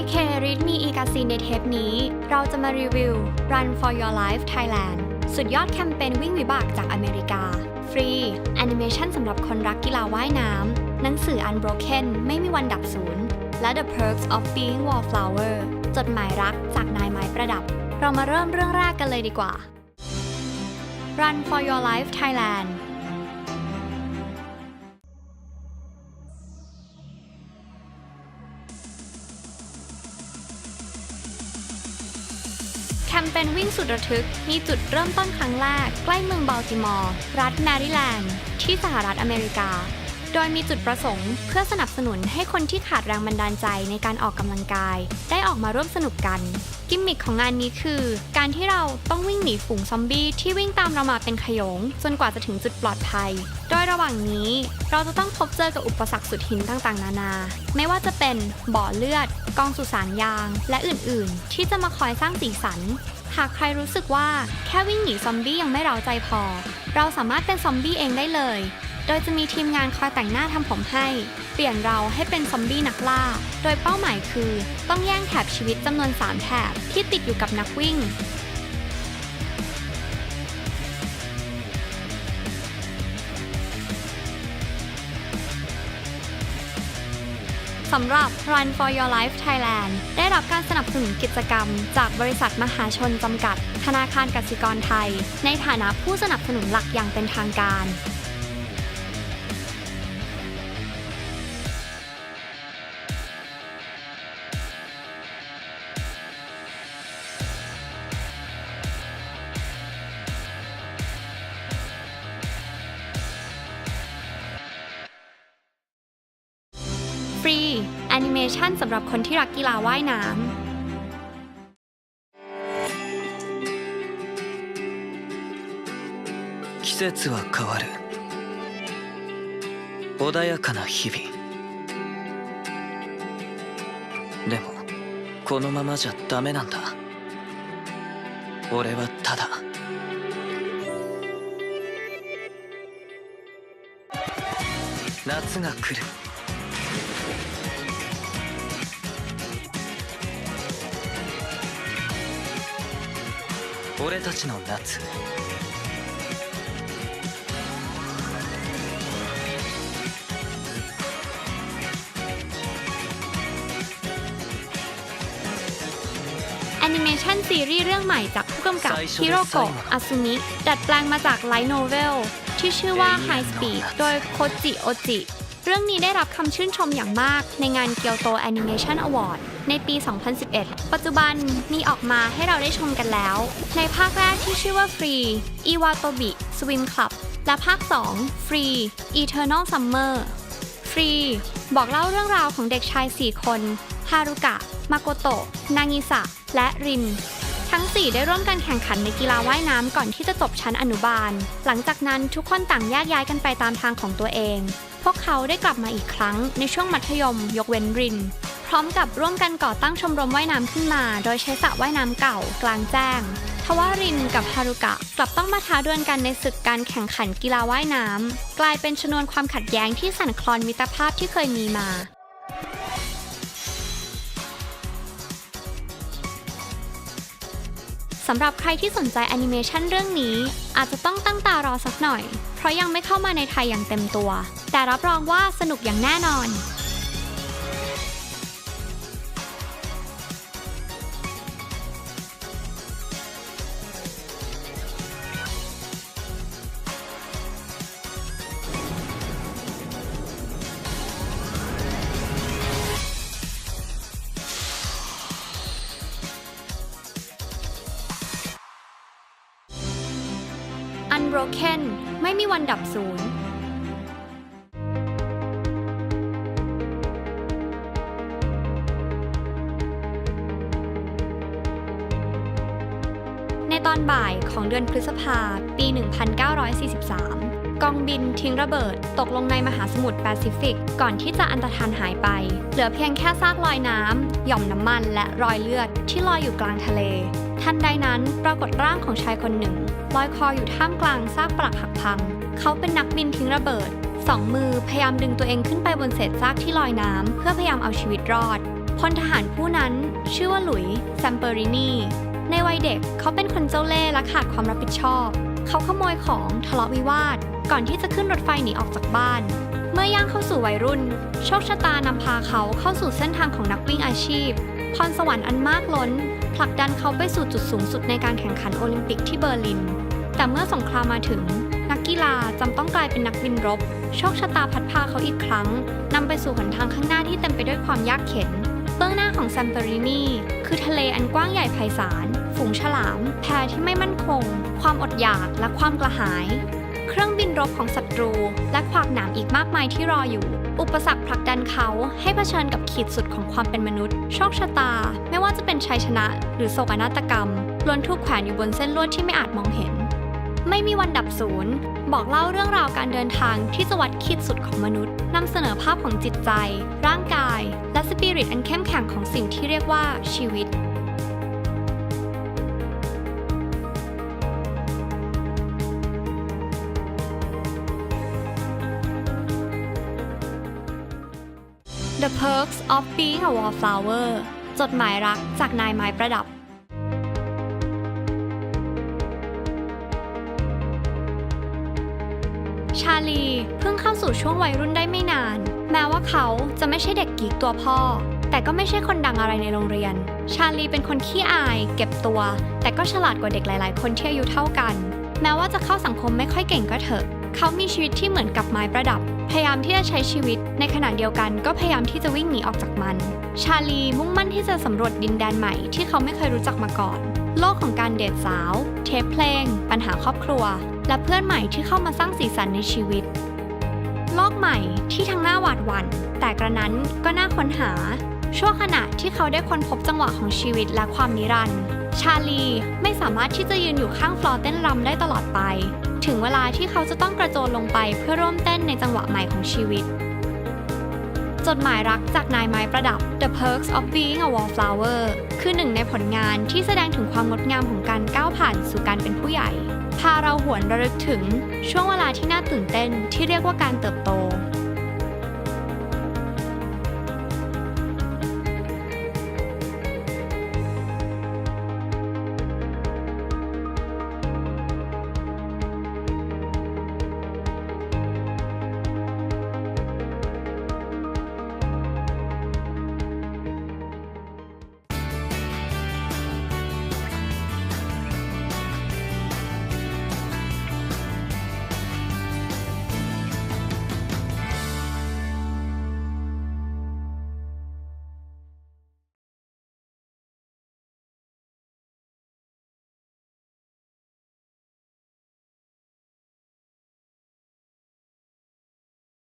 TK Read Me e g a z i n ในเทปนี้ เราจะมารีวิว Run for Your Life Thailand สุดยอดแคมเปญวิ่งวิบากจากอเมริกา ฟรีแอนิเมชันสำหรับคนรักกีฬาว่ายน้ำหนังสือ Unbroken ไม่มีวันดับศูนย์ และ The Perks of Being Wallflower จดหมายรักจากนายไม้ประดับ เรามาเริ่มเรื่องแรกกันเลยดีกว่า Run for Your Life Thailand แคมเปญวิ่งสุดระทึก มีจุดเริ่มต้นครั้งแรก ใกล้เมืองบัลติมอร์ รัฐแมริแลนด์ ที่สหรัฐอเมริกา โดยมีจุดประสงค์ เพื่อสนับสนุนให้คนที่ขาดแรงบันดาลใจในการออกกำลังกาย ได้ออกมาร่วมสนุกกัน กิมมิคของงานนี้คือ การที่เราต้องวิ่งหนีฝูงซอมบี้ที่วิ่งตามเรามาเป็นขยง จนกว่าจะถึงจุดปลอดภัย โดยระหว่างนี้ เราจะต้องพบเจอกับอุปสรรคสุดหินต่างๆ นานา ไม่ว่าจะเป็นบ่อเลือด กองสุสานยาง และอื่นๆ ที่จะมาคอยสร้างสีสัน หากใครรู้สึกว่าแค่วิ่งหนีซอมบี้ยังไม่เราใจพอ เราสามารถเป็นซอมบี้เองได้เลย ดยจะมีทีมงานคอยแต่งหน้าทำผมให้ เปลี่ยนเราให้เป็นซอมบี้นักล่า โดยเป้าหมายคือต้องแย่งแถบชีวิตจำนวน 3 แถบที่ติดอยู่กับนักวิ่ง สำหรับ Run for Your Life Thailand ได้รับการสนับสนุนกิจกรรม จากบริษัทมหาชนจำกัด ธนาคารกสิกรไทย ในฐานะผู้สนับสนุนหลักอย่างเป็นทางการ แอนิเมชันสำหรับคนที่รักกีฬาว่ายน้ำ 季節は変わる穏やかな日々でもこのままじゃダメなんだ俺はただ夏が来る 俺たちの夏 แอนิเมชันซีรีส์เรื่องใหม่จากผู้กำกับ ไซโช ฮิโรโกะ ไซโมะ อาซุมิดัดแปลงมาจากไลท์โนเวลที่ชื่อว่า High Speed โดยโคจิโอจิ เรื่องนี้ได้รับคำชื่นชมอย่างมากในงานเกียวโตแอนิเมชันอวอร์ด ในปี 2011 ปัจจุบันมีออกมาให้เราได้ชมกันแล้ว ในภาคแรกที่ชื่อว่า Free Iwatobi Swim Club และภาค 2 Free Eternal Summer ฟรี บอกเล่าเรื่องราวของเด็กชาย 4 คน ฮารุกะ มาโกโตะ นางิสะ และริน ทั้ง 4 ได้ร่วมกันแข่งขันในกีฬาว่ายน้ำก่อนที่จะจบชั้นอนุบาล หลังจากนั้นทุกคนต่างแยกย้ายกันไปตามทางของตัวเอง พวกเขาได้กลับมาอีกครั้งในช่วงมัธยม ยกเว้นริน ร้อมกับร่วมกันก่อตั้งชมรมว่ายน้ำขึ้นมา โดยใช้สระว่ายน้ำเก่ากลางแจ้ง ทวารินกับฮารุกะ กลับต้องมาท้าดวลกันในศึกการแข่งขันกีฬาว่ายน้ำกลายเป็นชนวนความขัดแย้งที่สั่นคลอนมิตรภาพที่เคยมีมาสำหรับใครที่สนใจแอนิเมชันเรื่องนี้ อาจจะต้องตั้งตารอสักหน่อย เพราะยังไม่เข้ามาในไทยอย่างเต็มตัว แต่รับรองว่าสนุกอย่างแน่นอน Unbroken ไม่มีวันดับศูนย์ในตอนบ่ายของเดือนพฤษภาปี 1943 กองบินทิ้งระเบิดตกลงในมหาสมุทรแปซิฟิก ก่อนที่จะอันตรธานหายไป เหลือเพียงแค่ซากลอยน้ำ หย่อมน้ำมันและรอยเลือดที่ลอยอยู่กลางทะเล ทันใดนั้นปรากฏร่างของชายคนหนึ่งลอยคออยู่ท่ามกลางซากปรักหักพัง เขาเป็นนักบินทิ้งระเบิด สองมือพยายามดึงตัวเองขึ้นไปบนเศษซากที่ลอยน้ำเพื่อพยายามเอาชีวิตรอดพลทหารผู้นั้นชื่อว่าหลุยส์แซมเปอรินีในวัยเด็กเขาเป็นคนเจ้าเล่ห์และขาดความรับผิดชอบ เขาขโมยของทะเลาะวิวาท ก่อนที่จะขึ้นรถไฟหนีออกจากบ้าน เมื่อย่างเข้าสู่วัยรุ่น โชคชะตานำพาเขาเข้าสู่เส้นทางของนักวิ่งอาชีพ พรสวรรค์อันมากล้น ผลักดันเขาไปสู่จุดสูงสุดในการแข่งขันโอลิมปิกที่เบอร์ลิน แต่เมื่อสงครามมาถึง นักกีฬาจำต้องกลายเป็นนักบินรบ โชคชะตาพัดพาเขาอีกครั้งนำไปสู่หนทางข้างหน้าที่เต็มไปด้วยความยากเข็น เบื้องหน้าของแซมเปอรินีคือทะเลอันกว้างใหญ่ไพศาล ฝูงฉลาม แพที่ไม่มั่นคง ความอดอยากและความกระหาย เครื่องบินรบของศัตรู และขวากหนามอีกมากมายที่รออยู่ อุปสรรคผลักดันเขาให้เผชิญกับขีดสุดของความเป็นมนุษย์ โชคชะตา ไม่ว่าจะเป็นชัยชนะ หรือโศกนาฏกรรมล้วนถูกแขวนอยู่บนเส้นลวดที่ไม่อาจมองเห็น ไม่มีวันดับศูนย์ บอกเล่าเรื่องราวการเดินทางที่จะวัดขีดสุดของมนุษย์นำเสนอภาพของจิตใจ ร่างกาย และสปิริตอันเข้มแข็งของสิ่งที่เรียกว่าชีวิต The Perks of Being a Wallflower จดหมายรักจากนายไม้ประดับ ชาลีเพิ่งเข้าสู่ช่วงวัยรุ่นได้ไม่นาน แม้ว่าเขาจะไม่ใช่เด็กกีกตัวพ่อ แต่ก็ไม่ใช่คนดังอะไรในโรงเรียน ชาลีเป็นคนขี้อาย เก็บตัว แต่ก็ฉลาดกว่าเด็กหลาย ๆ คนที่อายุเท่ากัน แม้ว่าจะเข้าสังคมไม่ค่อยเก่งก็เถอะ เขามีชีวิตที่เหมือนกับไม้ประดับ พยายามที่จะใช้ชีวิต ในขณะเดียวกันก็พยายามที่จะวิ่งหนีออกจากมัน ชาลีมุ่งมั่นที่จะสำรวจดินแดนใหม่ที่เขาไม่เคยรู้จักมาก่อน โลกของการเดทสาว เทปเพลง ปัญหาครอบครัว และเพื่อนใหม่ที่เข้ามาสร้างสีสันในชีวิต โลกใหม่ที่ทั้งหน้าหวาดหวัน่นแต่กระนั้นก็น่าค้นหา ช่วงขณะที่เขาได้ค้นพบจังหวะของชีวิตและความนิรันดร์ชาลีไม่สามารถที่จะยืนอยู่ข้างฟลอร์เต้นรำได้ตลอดไป ถึงเวลาที่เขาจะต้องกระโจนลงไปเพื่อร่วมเต้นในจังหวะใหม่ของชีวิต จดหมายรักจากนายไม้ประดับ The Perks of Being a Wallflower คือหนึ่งในผลงานที่แสดงถึงความงดงามของการก้าวผ่านสู่การเป็นผู้ใหญ่ พาเราหวนระลึกถึงช่วงเวลาที่น่าตื่นเต้นที่เรียกว่าการเติบโต